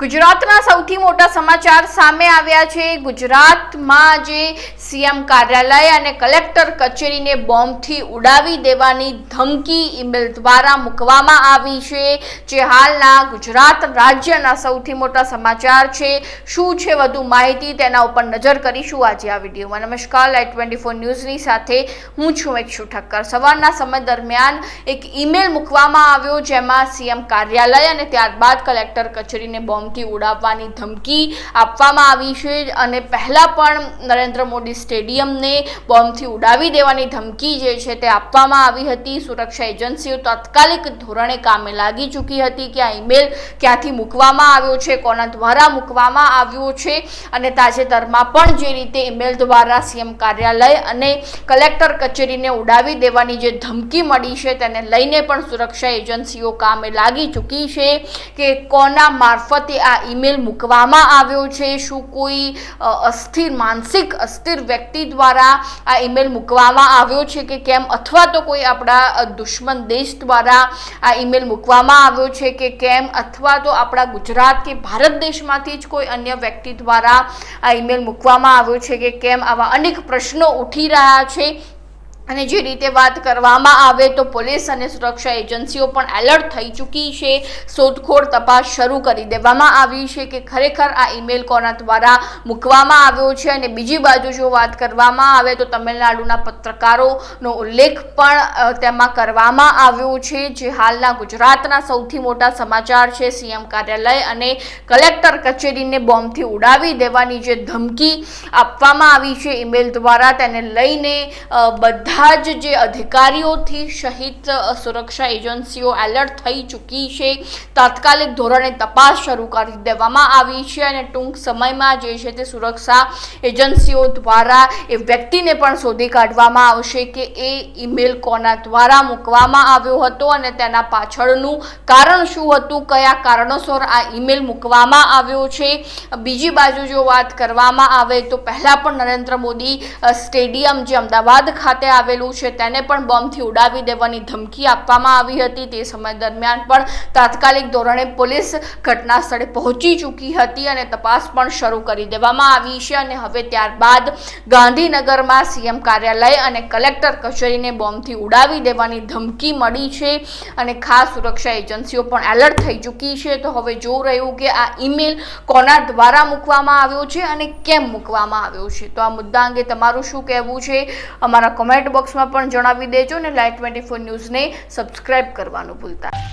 ગુજરાતના સૌથી મોટા સમાચાર સામે આવ્યા છે. ગુજરાતમાં જે સીએમ કાર્યાલય અને કલેક્ટર કચેરીને બોમ્બથી ઉડાવી દેવાની ધમકી ઈમેલ દ્વારા મૂકવામાં આવી છે. જે હાલના ગુજરાત રાજ્યના સૌથી મોટા સમાચાર છે. શું છે વધુ માહિતી તેના ઉપર નજર કરીશું આજે આ વિડીયોમાં. નમસ્કાર લાઈટ ટ્વેન્ટી ફોર ન્યૂઝની સાથે હું છું એકશુ ઠક્કર. સવારના સમય દરમિયાન એક ઈમેલ મૂકવામાં આવ્યો જેમાં સીએમ કાર્યાલય અને ત્યારબાદ કલેક્ટર કચેરીને બોમ્બથી ઉડાવવાની ધમકી આપવામાં આવી છે અને પહેલાં પણ નરેન્દ્ર મોદી સ્ટેડિયમને બોમ્બથી ઉડાવી દેવાની ધમકી જે છે તે આપવામાં આવી હતી. સુરક્ષા એજન્સીઓ તાત્કાલિક ધોરણે કામે લાગી ચૂકી હતી કે આ ઈમેલ ક્યાંથી મૂકવામાં આવ્યો છે, કોના દ્વારા મૂકવામાં આવ્યો છે અને તાજેતરમાં પણ જે રીતે ઈમેલ દ્વારા સીએમ કાર્યાલય અને કલેક્ટર કચેરીને ઉડાવી દેવાની જે ધમકી મળી છે તેને લઈને પણ સુરક્ષા એજન્સીઓ કામે લાગી ચૂકી છે કે કોના મારફતે આ ઈમેલ મૂકવામાં આવ્યો છે. શું કોઈ અસ્થિર, માનસિક અસ્થિર વ્યક્તિ દ્વારા આ ઈમેલ મૂકવામાં આવ્યો છે કે કેમ? અથવા તો કોઈ આપણા દુશ્મન દેશ દ્વારા આ ઈમેલ મૂકવામાં આવ્યો છે કે કેમ? અથવા તો આપણા ગુજરાત કે ભારત દેશમાંથી જ કોઈ અન્ય વ્યક્તિ દ્વારા આ ઈમેલ મૂકવામાં આવ્યો છે કે કેમ? આવા અનેક પ્રશ્નો ઉઠી રહ્યા છે. અને જે રીતે વાત કરવામાં આવે તો પોલીસ અને સુરક્ષા એજન્સીઓ પણ એલર્ટ થઈ ચૂકી છે. શોધખોળ તપાસ શરૂ કરી દેવામાં આવી છે કે ખરેખર આ ઈમેલ કોના દ્વારા મૂકવામાં આવ્યો છે અને બીજી બાજુ જો વાત કરવામાં આવે તો તમિલનાડુના પત્રકારોનો ઉલ્લેખ પણ તેમાં કરવામાં આવ્યો છે. જે હાલના ગુજરાતના સૌથી મોટા સમાચાર છે સીએમ કાર્યાલય અને કલેક્ટર કચેરીને બોમ્બથી ઉડાવી દેવાની જે ધમકી આપવામાં આવી છે ઈમેલ દ્વારા તેને લઈને અ, બધા જ જે અધિકારીઓથી સહિત સુરક્ષા એજન્સીઓ એલર્ટ થઈ ચૂકી છે, તાત્કાલિક ધોરણે તપાસ શરૂ કરી દેવામાં આવી છે અને ટૂંક સમયમાં જે છે તે સુરક્ષા એજન્સીઓ દ્વારા એ વ્યક્તિને પણ શોધી કાઢવામાં આવશે કે એ ઈમેલ કોના દ્વારા મૂકવામાં આવ્યો હતો અને તેના પાછળનું કારણ શું હતું, કયા કારણોસર આ ઈમેલ મૂકવામાં આવ્યો છે. બીજી બાજુ જો વાત કરવામાં આવે તો પહેલાં પણ નરેન્દ્ર મોદી સ્ટેડિયમ જે અમદાવાદ ખાતે આવેલું છે, તેને પણ બોમ્બથી ઉડાવી દેવાની ધમકી આપવામાં આવી હતી. તે સમય દરમિયાન પણ તાત્કાલિક ધોરણે પોલીસ ઘટના સ્થળે પહોંચી ચૂકી હતી અને તપાસ પણ શરૂ કરી દેવામાં આવી છે અને હવે ત્યારબાદ ગાંધીનગરમાં સીએમ કાર્યાલય અને કલેક્ટર કચેરીને બોમ્બથી ઉડાવી દેવાની ધમકી મળી છે અને ખાસ સુરક્ષા એજન્સીઓ પણ એલર્ટ થઈ ચૂકી છે. તો હવે જોવું રહ્યું કે આ ઈમેલ કોના દ્વારા મૂકવામાં આવ્યો છે અને કેમ મૂકવામાં આવ્યો છે? તો આ મુદ્દા અંગે તમારું શું કહેવું છે? અમારા કોમેન્ટ બોક્સમાં પણ જણાવી દેજો અને લાઈવ ટ્વેન્ટી ફોર ન્યૂઝને સબસ્ક્રાઇબ કરવાનું ભૂલતા.